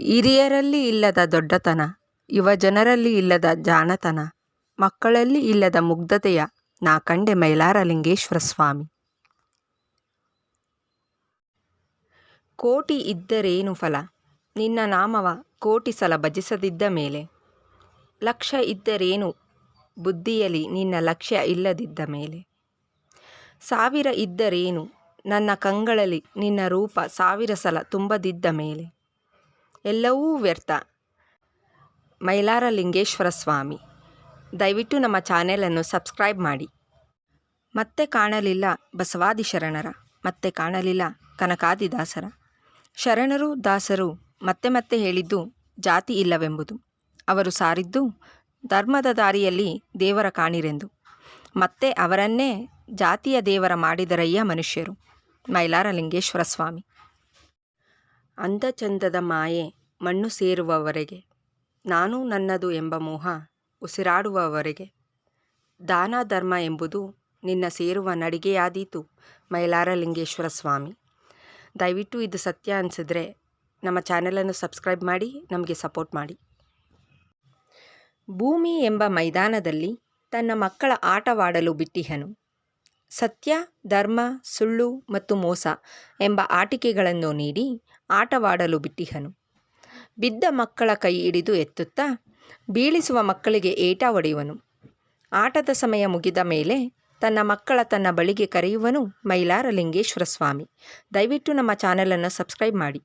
ಹಿರಿಯರಲ್ಲಿ ಇಲ್ಲದ ದೊಡ್ಡತನ ಯುವ ಜನರಲ್ಲಿ ಇಲ್ಲದ ಜಾಣತನ, ಮಕ್ಕಳಲ್ಲಿ ಇಲ್ಲದ ಮುಗ್ಧತೆಯ ನಾ ಕಂಡೆ ಮೈಲಾರಲಿಂಗೇಶ್ವರ ಸ್ವಾಮಿ. ಕೋಟಿ ಇದ್ದರೇನು ಫಲ? ನಿನ್ನ ನಾಮವ ಕೋಟಿ ಸಲ ಭಜಿಸದಿದ್ದ ಮೇಲೆ. ಲಕ್ಷ ಇದ್ದರೇನು ಬುದ್ಧಿಯಲಿ ನಿನ್ನ ಲಕ್ಷ್ಯ ಇಲ್ಲದಿದ್ದ ಮೇಲೆ. ಸಾವಿರ ಇದ್ದರೇನು ನನ್ನ ಕಂಗಳಲ್ಲಿ ನಿನ್ನ ರೂಪ ಸಾವಿರ ಸಲ ತುಂಬದಿದ್ದ ಮೇಲೆ. ಎಲ್ಲವೂ ವ್ಯರ್ಥ. ಮೈಲಾರಲಿಂಗೇಶ್ವರ ಸ್ವಾಮಿ, ದಯವಿಟ್ಟು ನಮ್ಮ ಚಾನೆಲನ್ನು ಸಬ್ಸ್ಕ್ರೈಬ್ ಮಾಡಿ. ಮತ್ತೆ ಕಾಣಲಿಲ್ಲ ಬಸವಾದಿ ಶರಣರ, ಮತ್ತೆ ಕಾಣಲಿಲ್ಲ ಕನಕಾದಿ ದಾಸರ ಶರಣರು, ದಾಸರು ಮತ್ತೆ ಮತ್ತೆ ಹೇಳಿದ್ದು ಜಾತಿ ಇಲ್ಲವೆಂಬುದು. ಅವರು ಸಾರಿದ್ದು ಧರ್ಮದ ದಾರಿಯಲ್ಲಿ ದೇವರ ಕಾಣಿರೆಂದು. ಮತ್ತೆ ಅವರನ್ನೇ ಜಾತಿಯ ದೇವರ ಮಾಡಿದರಯ್ಯ ಮನುಷ್ಯರು. ಮೈಲಾರ ಲಿಂಗೇಶ್ವರ ಸ್ವಾಮಿ. ಅಂದಚಂದದ ಮಾಯೆ ಮಣ್ಣು ಸೇರುವವರೆಗೆ. ನಾನು ನನ್ನದು ಎಂಬ ಮೋಹ ಉಸಿರಾಡುವವರೆಗೆ. ದಾನ ಧರ್ಮ ಎಂಬುದು ನಿನ್ನ ಸೇರುವ ನಡಿಗೆಯಾದೀತು, ಮೈಲಾರಲಿಂಗೇಶ್ವರ ಸ್ವಾಮಿ. ದಯವಿಟ್ಟು ಇದು ಸತ್ಯ ಅನಿಸಿದ್ರೆ ನಮ್ಮ ಚಾನೆಲನ್ನು ಸಬ್ಸ್ಕ್ರೈಬ್ ಮಾಡಿ, ನಮಗೆ ಸಪೋರ್ಟ್ ಮಾಡಿ. ಭೂಮಿ ಎಂಬ ಮೈದಾನದಲ್ಲಿ ತನ್ನ ಮಕ್ಕಳ ಆಟವಾಡಲು ಬಿಟ್ಟಿಹನು. ಸತ್ಯ, ಧರ್ಮ, ಸುಳ್ಳು ಮತ್ತು ಮೋಸ ಎಂಬ ಆಟಿಕೆಗಳನ್ನು ನೀಡಿ ಆಟವಾಡಲು ಬಿಟ್ಟಿಹನು. ಬಿದ್ದ ಮಕ್ಕಳ ಕೈ ಹಿಡಿದು ಎತ್ತುತ್ತಾ ಬೀಳಿಸುವ ಮಕ್ಕಳಿಗೆ ಏಟ ಒಡೆಯುವನು ಆಟದ ಸಮಯ ಮುಗಿದ ಮೇಲೆ ತನ್ನ ಮಕ್ಕಳ ತನ್ನ ಬಳಿಗೆ ಕರೆಯುವನು ಮೈಲಾರಲಿಂಗೇಶ್ವರ ಸ್ವಾಮಿ ದಯವಿಟ್ಟು ನಮ್ಮ ಚಾನಲನ್ನು ಸಬ್ಸ್ಕ್ರೈಬ್ ಮಾಡಿ.